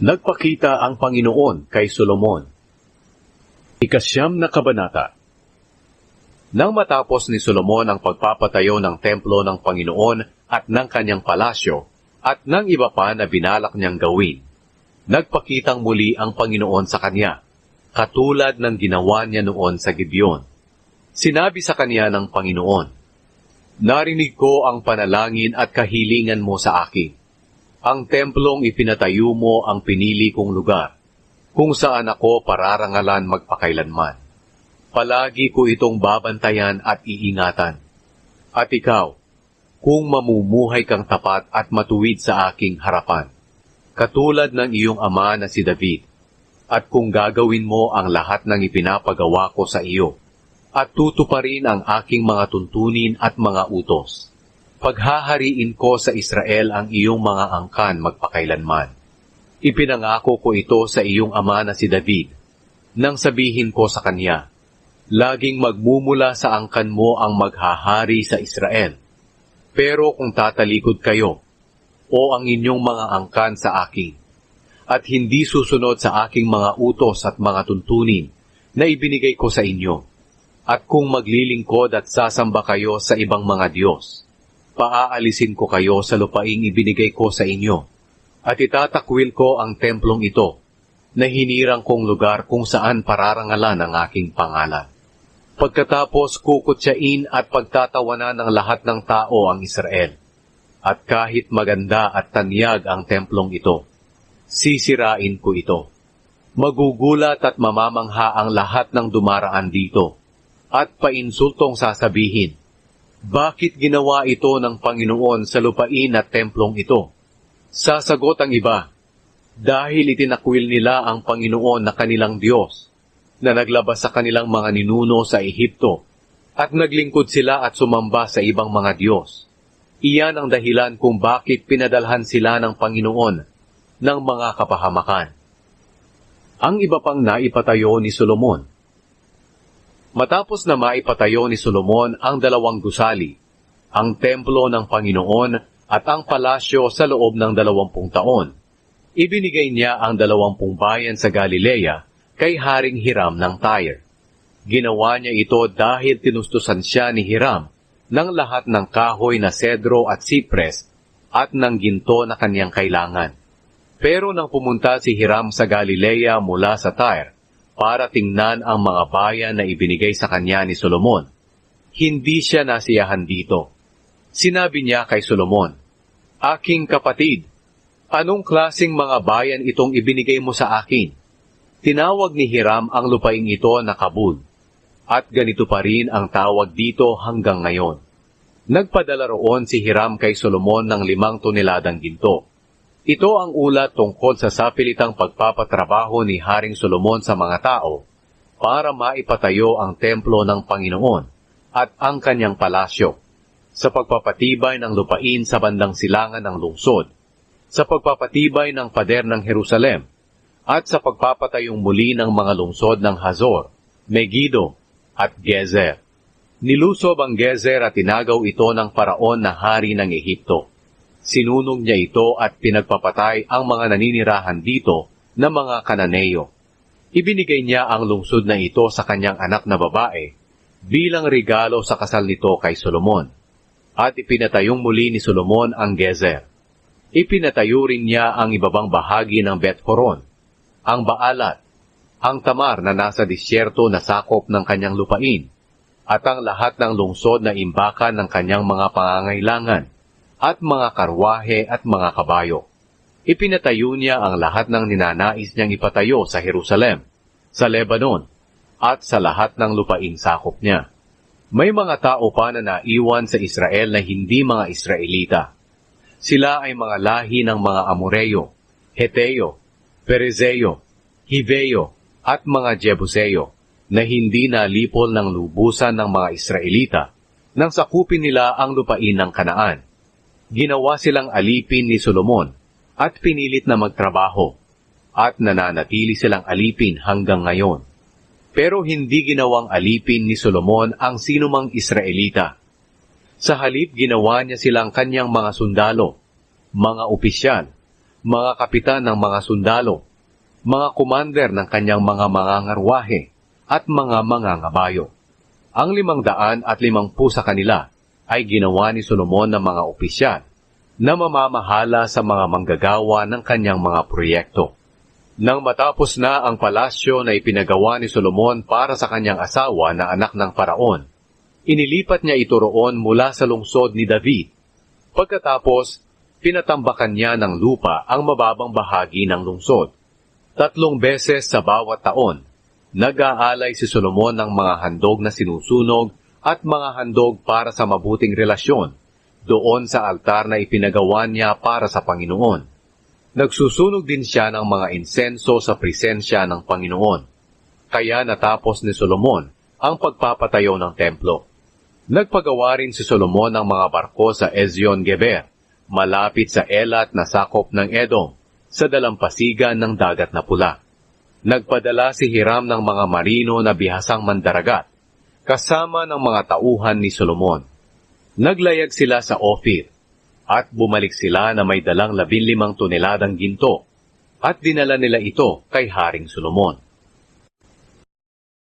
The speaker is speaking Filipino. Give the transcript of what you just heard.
Nagpakita ang Panginoon kay Solomon. Ikasyam na kabanata Nang matapos ni Solomon ang pagpapatayo ng templo ng Panginoon at ng kanyang palasyo, at ng iba pa na binalak niyang gawin, nagpakitang muli ang Panginoon sa kanya, katulad ng ginawa niya noon sa Gibeon. Sinabi sa kanya ng Panginoon, Narinig ko ang panalangin at kahilingan mo sa akin ang templong ipinatayo mo ang pinili kong lugar, kung saan ako pararangalan magpakailanman. Palagi ko itong babantayan at iingatan. At ikaw, kung mamumuhay kang tapat at matuwid sa aking harapan, katulad ng iyong ama na si David, at kung gagawin mo ang lahat ng ipinapagawa ko sa iyo, at tutuparin ang aking mga tuntunin at mga utos paghahariin ko sa Israel ang iyong mga angkan magpakailanman. Ipinangako ko ito sa iyong ama na si David, nang sabihin ko sa kanya, Laging magmumula sa angkan mo ang maghahari sa Israel. Pero kung tatalikod kayo, o ang inyong mga angkan sa akin, at hindi susunod sa aking mga utos at mga tuntunin na ibinigay ko sa inyo, at kung maglilingkod at sasamba kayo sa ibang mga Diyos, paaalisin ko kayo sa lupaing ibinigay ko sa inyo, at itatakwil ko ang templong ito, na hinirang kong lugar kung saan pararangalan ang aking pangalan. Pagkatapos kukutsain at pagtatawanan ng lahat ng tao ang Israel, at kahit maganda at tanyag ang templong ito, sisirain ko ito. Magugulat at mamamangha ang lahat ng dumaraan dito, at painsultong sasabihin, bakit ginawa ito ng Panginoon sa lupain at templong ito? Sasagot ang iba, dahil itinakwil nila ang Panginoon na kanilang Diyos, na naglabas sa kanilang mga ninuno sa Ehipto, at naglingkod sila at sumamba sa ibang mga Diyos. Iyan ang dahilan kung bakit pinadalhan sila ng Panginoon ng mga kapahamakan. Ang iba pang naipatayo ni Solomon Matapos na maipatayo ni Solomon ang dalawang gusali, ang templo ng Panginoon at ang palasyo sa loob ng dalawampung taon, ibinigay niya ang dalawampung bayan sa Galilea kay Haring Hiram ng Tyre. Ginawa niya ito dahil tinustusan siya ni Hiram ng lahat ng kahoy na sedro at sipres at ng ginto na kanyang kailangan. Pero nang pumunta si Hiram sa Galilea mula sa Tyre, para tingnan ang mga bayan na ibinigay sa kanya ni Solomon. Hindi siya nasiyahan dito. Sinabi niya kay Solomon, Aking kapatid, anong klasing mga bayan itong ibinigay mo sa akin? Tinawag ni Hiram ang lupaing ito na Kabul, at ganito pa rin ang tawag dito hanggang ngayon. Nagpadala roon si Hiram kay Solomon ng limang toneladang ginto ito ang ulat tungkol sa sapilitang pagpapatrabaho ni Haring Solomon sa mga tao para maipatayo ang templo ng Panginoon at ang kanyang palasyo, sa pagpapatibay ng lupain sa bandang silangan ng lungsod, sa pagpapatibay ng pader ng Jerusalem, at sa pagpapatayong muli ng mga lungsod ng Hazor, Megiddo, at Gezer. Nilusob ang Gezer at tinagaw ito ng paraon na hari ng Ehipto Sinunong niya ito at pinagpapatay ang mga naninirahan dito na mga Kananeyo. Ibinigay niya ang lungsod na ito sa kanyang anak na babae bilang regalo sa kasal nito kay Solomon. At ipinatayong muli ni Solomon ang Gezer. Ipinatayo rin niya ang ibabang bahagi ng Bet Horon, ang Baalat, ang Tamar na nasa disyerto na sakop ng kanyang lupain, at ang lahat ng lungsod na imbakan ng kanyang mga pangangailangan at mga karwahe at mga kabayo. Ipinatayo niya ang lahat ng ninanais niyang ipatayo sa Jerusalem, sa Lebanon, at sa lahat ng lupaing sakop niya. May mga tao pa na naiwan sa Israel na hindi mga Israelita. Sila ay mga lahi ng mga Amoreyo, Heteo, Perezeo, Hiveo, at mga Jebuseo na hindi nalipol ng lubusan ng mga Israelita nang sakupin nila ang lupain ng Kanaan ginawa silang alipin ni Solomon at pinilit na magtrabaho at nananatili silang alipin hanggang ngayon. Pero hindi ginawang alipin ni Solomon ang sinumang Israelita. Sa halip ginawa niya silang kanyang mga sundalo, mga opisyal, mga kapitan ng mga sundalo, mga kumander ng kanyang mga mangangarwahe, at mga mangangabayo. Ang limang daan at limangpu sa kanila ay ginawa ni Solomon ng mga opisyal na mamamahala sa mga manggagawa ng kanyang mga proyekto. Nang matapos na ang palasyo na ipinagawa ni Solomon para sa kanyang asawa na anak ng paraon, inilipat niya ito roon mula sa lungsod ni David. Pagkatapos, pinatambakan niya ng lupa ang mababang bahagi ng lungsod. Tatlong beses sa bawat taon, nag-aalay si Solomon ng mga handog na sinusunog at mga handog para sa mabuting relasyon doon sa altar na ipinagawa niya para sa Panginoon. Nagsusunog din siya ng mga insenso sa presensya ng Panginoon. Kaya natapos ni Solomon ang pagpapatayo ng templo. Nagpagawa rin si Solomon ng mga barko sa Ezion Geber, malapit sa Elat na sakop ng Edom, sa dalampasigan ng dagat na pula. Nagpadala si Hiram ng mga marino na bihasang mandaragat, kasama ng mga tauhan ni Solomon. Naglayag sila sa Ophir, at bumalik sila na may dalang labinlimang toneladang ginto, at dinala nila ito kay Haring Solomon.